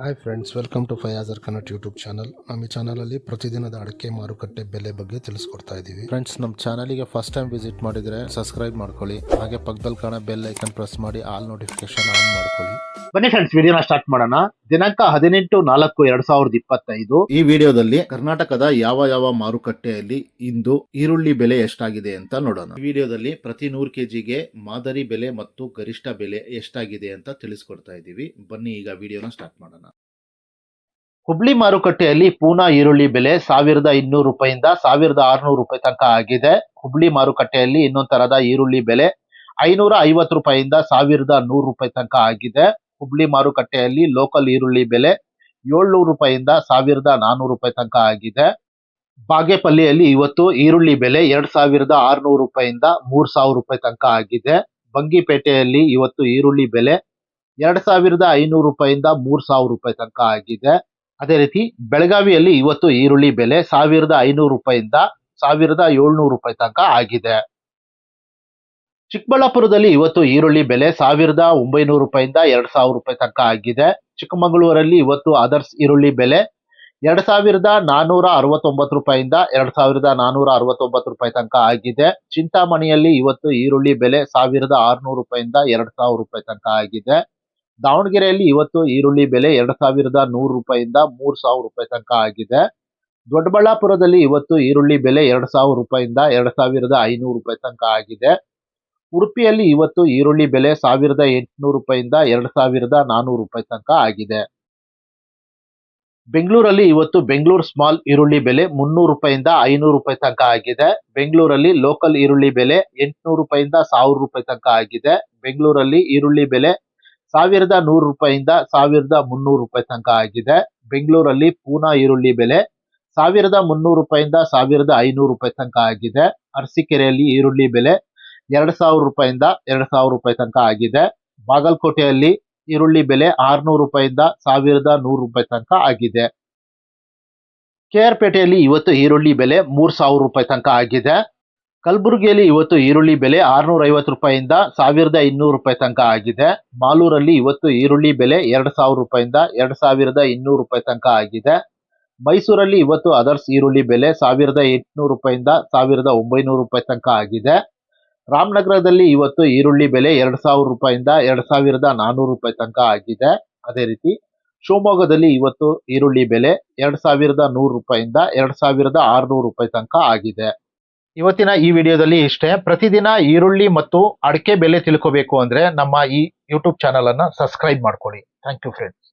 Hi friends welcome to ಫಯಾಜರ್ ಕನ್ನಟ್ YouTube channel ನಮ್ಮ ಈ ಚಾನಲಲ್ಲಿ ಪ್ರತಿದಿನದ ಅಡಿಕೆ ಮಾರುಕಟ್ಟೆ ಬೆಲೆ ಬಗ್ಗೆ ತಿಳಿಸ್ಕೊಡ್ತಾ ಇದ್ದೀವಿ. ಫ್ರೆಂಡ್ಸ್ ನಮ್ಮ ಚಾನಲಿಗೆ ಫಸ್ಟ್ ಟೈಮ್ ವಿಸಿಟ್ ಮಾಡಿದರೆ ಸಬ್ಸ್ಕ್ರೈಬ್ ಮಾಡ್ಕೊಳ್ಳಿ. ಹಾಗೆ ಪಕ್ಕದಲ್ಲಿ ಕಾಣೋ ಬೆಲ್ ಐಕನ್ ಪ್ರೆಸ್ ಮಾಡಿ ಆಲ್ ನೋಟಿಫಿಕೇಶನ್ ಆನ್ ಮಾಡ್ಕೊಳ್ಳಿ. ಬನ್ನಿ ಫ್ರೆಂಡ್ಸ್ ವಿಡಿಯೋನ ಸ್ಟಾರ್ಟ್ ಮಾಡೋಣ. ದಿನಾಂಕ ಹದಿನೆಂಟು ನಾಲ್ಕು ಎರಡ್ ಸಾವಿರದ ಇಪ್ಪತ್ತೈದು. ಈ ವಿಡಿಯೋದಲ್ಲಿ ಕರ್ನಾಟಕದ ಯಾವ ಯಾವ ಮಾರುಕಟ್ಟೆಯಲ್ಲಿ ಇಂದು ಈರುಳ್ಳಿ ಬೆಲೆ ಎಷ್ಟಾಗಿದೆ ಅಂತ ನೋಡೋಣ. ಈ ವಿಡಿಯೋದಲ್ಲಿ ಪ್ರತಿ ನೂರು ಕೆಜಿಗೆ ಮಾದರಿ ಬೆಲೆ ಮತ್ತು ಗರಿಷ್ಠ ಬೆಲೆ ಎಷ್ಟಾಗಿದೆ ಅಂತ ತಿಳಿಸ್ಕೊಡ್ತಾ ಇದ್ದೀವಿ. ಬನ್ನಿ ಈಗ ವಿಡಿಯೋನ ಸ್ಟಾರ್ಟ್ ಮಾಡೋಣ. ಹುಬ್ಳಿ ಮಾರುಕಟ್ಟೆಯಲ್ಲಿ ಪೂನಾ ಈರುಳ್ಳಿ ಬೆಲೆ ಸಾವಿರದ ಇನ್ನೂರು ರೂಪಾಯಿಂದ ಸಾವಿರದ ಆರುನೂರು ರೂಪಾಯಿ ತನಕ ಆಗಿದೆ. ಹುಬ್ಳಿ ಮಾರುಕಟ್ಟೆಯಲ್ಲಿ ಇನ್ನೊಂದು ತರದ ಈರುಳ್ಳಿ ಬೆಲೆ ಐನೂರ ಐವತ್ತು ರೂಪಾಯಿಂದ ಸಾವಿರದ ನೂರು ರೂಪಾಯಿ ತನಕ ಆಗಿದೆ. ಹುಬ್ಳಿ ಮಾರುಕಟ್ಟೆಯಲ್ಲಿ ಲೋಕಲ್ ಈರುಳ್ಳಿ ಬೆಲೆ ಏಳ್ನೂರು ರೂಪಾಯಿಂದ ಸಾವಿರದ ನಾನ್ನೂರು ರೂಪಾಯಿ ತನಕ ಆಗಿದೆ. ಬಾಗೇಪಲ್ಲಿಯಲ್ಲಿ ಇವತ್ತು ಈರುಳ್ಳಿ ಬೆಲೆ ಎರಡ್ ಸಾವಿರದ ಆರ್ನೂರು ರೂಪಾಯಿಂದ ಮೂರ್ ಸಾವಿರ ರೂಪಾಯಿ ತನಕ ಆಗಿದೆ. ಬಂಗಿಪೇಟೆಯಲ್ಲಿ ಇವತ್ತು ಈರುಳ್ಳಿ ಬೆಲೆ ಎರಡ್ ಸಾವಿರದ ಐನೂರು ರೂಪಾಯಿಂದ ಮೂರ್ ಸಾವಿರ ರೂಪಾಯಿ ತನಕ ಆಗಿದೆ. ಅದೇ ರೀತಿ ಬೆಳಗಾವಿಯಲ್ಲಿ ಇವತ್ತು ಈರುಳ್ಳಿ ಬೆಲೆ ಸಾವಿರದ ಐನೂರು ರೂಪಾಯಿಂದ ಸಾವಿರದ ಏಳ್ನೂರು ರೂಪಾಯಿ ತನಕ ಆಗಿದೆ. ಚಿಕ್ಕಬಳ್ಳಾಪುರದಲ್ಲಿ ಇವತ್ತು ಈರುಳ್ಳಿ ಬೆಲೆ ಸಾವಿರದ ಒಂಬೈನೂರು ರೂಪಾಯಿಂದ ಎರಡು ಸಾವಿರ ರೂಪಾಯಿ ತನಕ ಆಗಿದೆ. ಚಿಕ್ಕಮಗಳೂರಲ್ಲಿ ಇವತ್ತು ಅದರ್ಸ್ ಈರುಳ್ಳಿ ಬೆಲೆ ಎರಡ್ ಸಾವಿರದ ನಾನೂರ ಅರವತ್ತೊಂಬತ್ತು ರೂಪಾಯಿಂದ ಎರಡು ಸಾವಿರದ ನಾನೂರ ಅರವತ್ತೊಂಬತ್ತು ರೂಪಾಯಿ ತನಕ ಆಗಿದೆ. ಚಿಂತಾಮಣಿಯಲ್ಲಿ ಇವತ್ತು ಈರುಳ್ಳಿ ಬೆಲೆ ಸಾವಿರದ ಆರುನೂರು ರೂಪಾಯಿಂದ ಎರಡು ಸಾವಿರ ರೂಪಾಯಿ ತನಕ ಆಗಿದೆ. ದಾವಣಗೆರೆಯಲ್ಲಿ ಇವತ್ತು ಈರುಳ್ಳಿ ಬೆಲೆ ಎರಡು ಸಾವಿರದ ನೂರು ರೂಪಾಯಿಂದ ಮೂರು ಸಾವಿರ ರೂಪಾಯಿ ತನಕ ಆಗಿದೆ. ದೊಡ್ಡಬಳ್ಳಾಪುರದಲ್ಲಿ ಇವತ್ತು ಈರುಳ್ಳಿ ಬೆಲೆ ಎರಡು ಸಾವಿರ ರೂಪಾಯಿಂದ ಎರಡು ಸಾವಿರದ ಐನೂರು ರೂಪಾಯಿ ತನಕ ಆಗಿದೆ. ಉಡುಪಿಯಲ್ಲಿ ಇವತ್ತು ಈರುಳ್ಳಿ ಬೆಲೆ ಸಾವಿರದ ಎಂಟುನೂರು ರೂಪಾಯಿಂದ ಎರಡು ಸಾವಿರದ ನಾನ್ನೂರು ರೂಪಾಯಿ ತನಕ ಆಗಿದೆ. ಬೆಂಗಳೂರಲ್ಲಿ ಇವತ್ತು ಬೆಂಗಳೂರು ಸ್ಮಾಲ್ ಈರುಳ್ಳಿ ಬೆಲೆ ಮುನ್ನೂರು ರೂಪಾಯಿಂದ ಐನೂರು ರೂಪಾಯಿ ತನಕ ಆಗಿದೆ. ಬೆಂಗಳೂರಲ್ಲಿ ಲೋಕಲ್ ಈರುಳ್ಳಿ ಬೆಲೆ ಎಂಟುನೂರು ರೂಪಾಯಿಂದ ಸಾವಿರ ರೂಪಾಯಿ ತನಕ ಆಗಿದೆ. ಬೆಂಗಳೂರಲ್ಲಿ ಈರುಳ್ಳಿ ಬೆಲೆ ಸಾವಿರದ ನೂರು ರೂಪಾಯಿಂದ ಸಾವಿರದ ಮುನ್ನೂರು ರೂಪಾಯಿ ತನಕ ಆಗಿದೆ. ಬೆಂಗಳೂರಲ್ಲಿ ಪೂನಾ ಈರುಳ್ಳಿ ಬೆಲೆ ಸಾವಿರದ ಮುನ್ನೂರು ರೂಪಾಯಿಂದ ಸಾವಿರದ ಐನೂರು ರೂಪಾಯಿ ತನಕ ಆಗಿದೆ. ಅರಸೀಕೆರೆಯಲ್ಲಿ ಈರುಳ್ಳಿ ಬೆಲೆ ಎರಡ್ ಸಾವಿರ ರೂಪಾಯಿಂದ ಎರಡು ಸಾವಿರ ರೂಪಾಯಿ ತನಕ ಆಗಿದೆ. ಬಾಗಲಕೋಟೆಯಲ್ಲಿ ಈರುಳ್ಳಿ ಬೆಲೆ ಆರ್ನೂರು ರೂಪಾಯಿಂದ ಸಾವಿರದ ನೂರು ರೂಪಾಯಿ ತನಕ ಆಗಿದೆ. ಕೆ ಆರ್ ಪೇಟೆಯಲ್ಲಿ ಇವತ್ತು ಈರುಳ್ಳಿ ಬೆಲೆ ಮೂರ್ ಸಾವಿರ ರೂಪಾಯಿ ತನಕ ಆಗಿದೆ. ಕಲಬುರಗಿಯಲ್ಲಿ ಇವತ್ತು ಈರುಳ್ಳಿ ಬೆಲೆ ಆರ್ನೂರ ಐವತ್ತು ರೂಪಾಯಿಂದ ಸಾವಿರದ ಇನ್ನೂರು ರೂಪಾಯಿ ತನಕ ಆಗಿದೆ. ಮಾಲೂರಲ್ಲಿ ಇವತ್ತು ಈರುಳ್ಳಿ ಬೆಲೆ ಎರಡು ಸಾವಿರ ರೂಪಾಯಿಂದ ಎರಡು ಸಾವಿರದ ಇನ್ನೂರು ರೂಪಾಯಿ ತನಕ ಆಗಿದೆ. ಮೈಸೂರಲ್ಲಿ ಇವತ್ತು ಅದರ್ಸ್ ಈರುಳ್ಳಿ ಬೆಲೆ ಸಾವಿರದ ಎಂಟುನೂರು ರೂಪಾಯಿಂದ ಸಾವಿರದ ಒಂಬೈನೂರು ರೂಪಾಯಿ ತನಕ ಆಗಿದೆ. ರಾಮನಗರದಲ್ಲಿ ಇವತ್ತು ಈರುಳ್ಳಿ ಬೆಲೆ ಎರಡು ಸಾವಿರ ರೂಪಾಯಿಂದ ಎರಡು ಸಾವಿರದ ನಾನ್ನೂರು ರೂಪಾಯಿ ತನಕ ಆಗಿದೆ. ಅದೇ ರೀತಿ ಶಿವಮೊಗ್ಗದಲ್ಲಿ ಇವತ್ತು ಈರುಳ್ಳಿ ಬೆಲೆ ಎರಡು ಸಾವಿರದ ನೂರು ರೂಪಾಯಿಂದ ಎರಡು ಸಾವಿರದ ಆರುನೂರು ರೂಪಾಯಿ ತನಕ ಆಗಿದೆ. ಇವತ್ತಿನ ಈ ವಿಡಿಯೋದಲ್ಲಿ ಇಷ್ಟೇ, ಪ್ರತಿದಿನ ಈರುಳ್ಳಿ ಮತ್ತು ಅಡಿಕೆ ಬೆಲೆ ತಿಳ್ಕೋಬೇಕು ಅಂದ್ರೆ ನಮ್ಮ ಈ ಯೂಟ್ಯೂಬ್ ಚಾನಲನ್ನು ಸಬ್ಸ್ಕ್ರೈಬ್ ಮಾಡ್ಕೊಳ್ಳಿ. Thank you friends